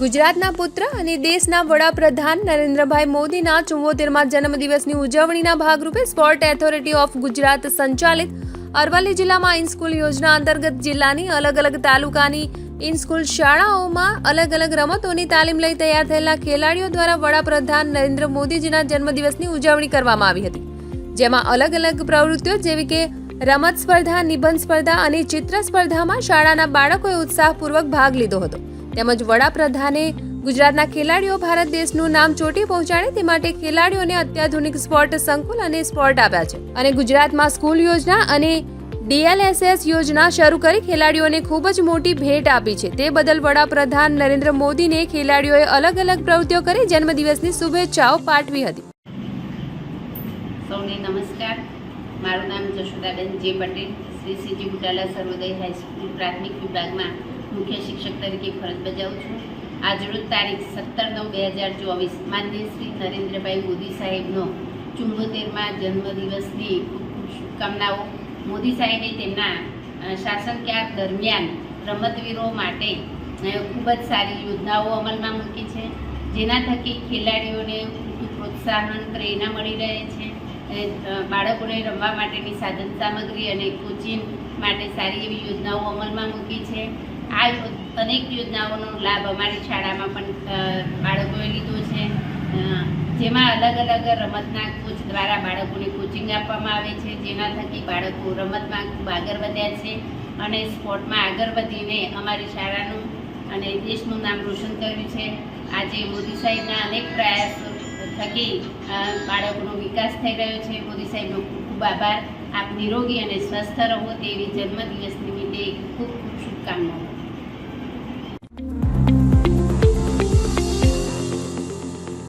ગુજરાતના પુત્ર અને દેશના વડાપ્રધાન નરેન્દ્રભાઈ મોદીના ચુમ્મોતેરમાં જન્મદિવસની ઉજવણીના ભાગરૂપે સ્પોર્ટ એથોરિટી ઓફ ગુજરાત સંચાલિત અરવલ્લી જિલ્લામાં ઇન સ્કૂલ યોજના અંતર્ગત જિલ્લાની અલગ અલગ તાલુકાની ઇન સ્કૂલ શાળાઓમાં અલગ અલગ રમતોની તાલીમ લઈ તૈયાર થયેલા ખેલાડીઓ દ્વારા વડાપ્રધાન નરેન્દ્ર મોદીજીના જન્મદિવસની ઉજવણી કરવામાં આવી હતી. જેમાં અલગ અલગ પ્રવૃત્તિઓ જેવી કે રમત સ્પર્ધા, નિબંધ સ્પર્ધા અને ચિત્ર સ્પર્ધામાં શાળાના બાળકોએ ઉત્સાહપૂર્વક ભાગ લીધો હતો. તેમજ વડાપ્રધાને ગુજરાતના ખેલાડીઓ ભારત દેશનું નામ ચોટી પહોંચાડે તે માટે ખેલાડીઓને અત્યાધુનિક સ્પોર્ટ સંકુલ અને સ્પોર્ટ આપ્યા છે. અને ગુજરાતમાં સ્કૂલ યોજના અને ડીએલએસએસ યોજના શરૂ કરી ખેલાડીઓને ખૂબ જ મોટી ભેટ આપી છે. તે બદલ વડાપ્રધાન નરેન્દ્ર મોદીને ખેલાડીઓએ અલગ અલગ પ્રવૃત્તિઓ કરી જન્મદિવસની શુભેચ્છાઓ પાઠવી હતી. સૌને નમસ્કાર. મારું નામ Jashodaben J Patel, Shri CG Butala Sarvodaya high school પ્રાથમિક વિભાગમાં મુખ્ય શિક્ષક તરીકે ફરજ બજાવું છું. આજરોજ તારીખ સત્તર નવ બે હજાર ચોવીસ માનનીય શ્રી નરેન્દ્રભાઈ મોદી સાહેબનો ચુંબોતેરમાં જન્મદિવસની શુભકામનાઓ. મોદી સાહેબે તેમના શાસનકાળ દરમિયાન રમતવીરો માટે ખૂબ જ સારી યોજનાઓ અમલમાં મૂકી છે, જેના થકી ખેલાડીઓને પૂરતું પ્રોત્સાહન પ્રેરણા મળી રહે છે. બાળકોને રમવા માટેની સાધન સામગ્રી અને કોચિંગ માટે સારી એવી યોજનાઓ અમલમાં મૂકી છે. અનેક યોજનાઓનો લાભ અમારી શાળામાં પણ બાળકોએ લીધો છે. જેમાં અલગ અલગ રમતના કોચ દ્વારા બાળકોને કોચિંગ આપવામાં આવે છે, જેના થકી બાળકો રમતમાં ખૂબ આગળ વધ્યા છે અને સ્પોર્ટમાં આગળ વધીને અમારી શાળાનું અને દેશનું નામ રોશન કર્યું છે. આજે મોદી સાહેબના અનેક પ્રયાસો થકી બાળકોનો વિકાસ થઈ રહ્યો છે. મોદી સાહેબનો ખૂબ ખૂબ આભાર. આપ નિરોગી અને સ્વસ્થ રહો તેવી જન્મદિવસ નિમિત્તે ખૂબ ખૂબ શુભકામનાઓ.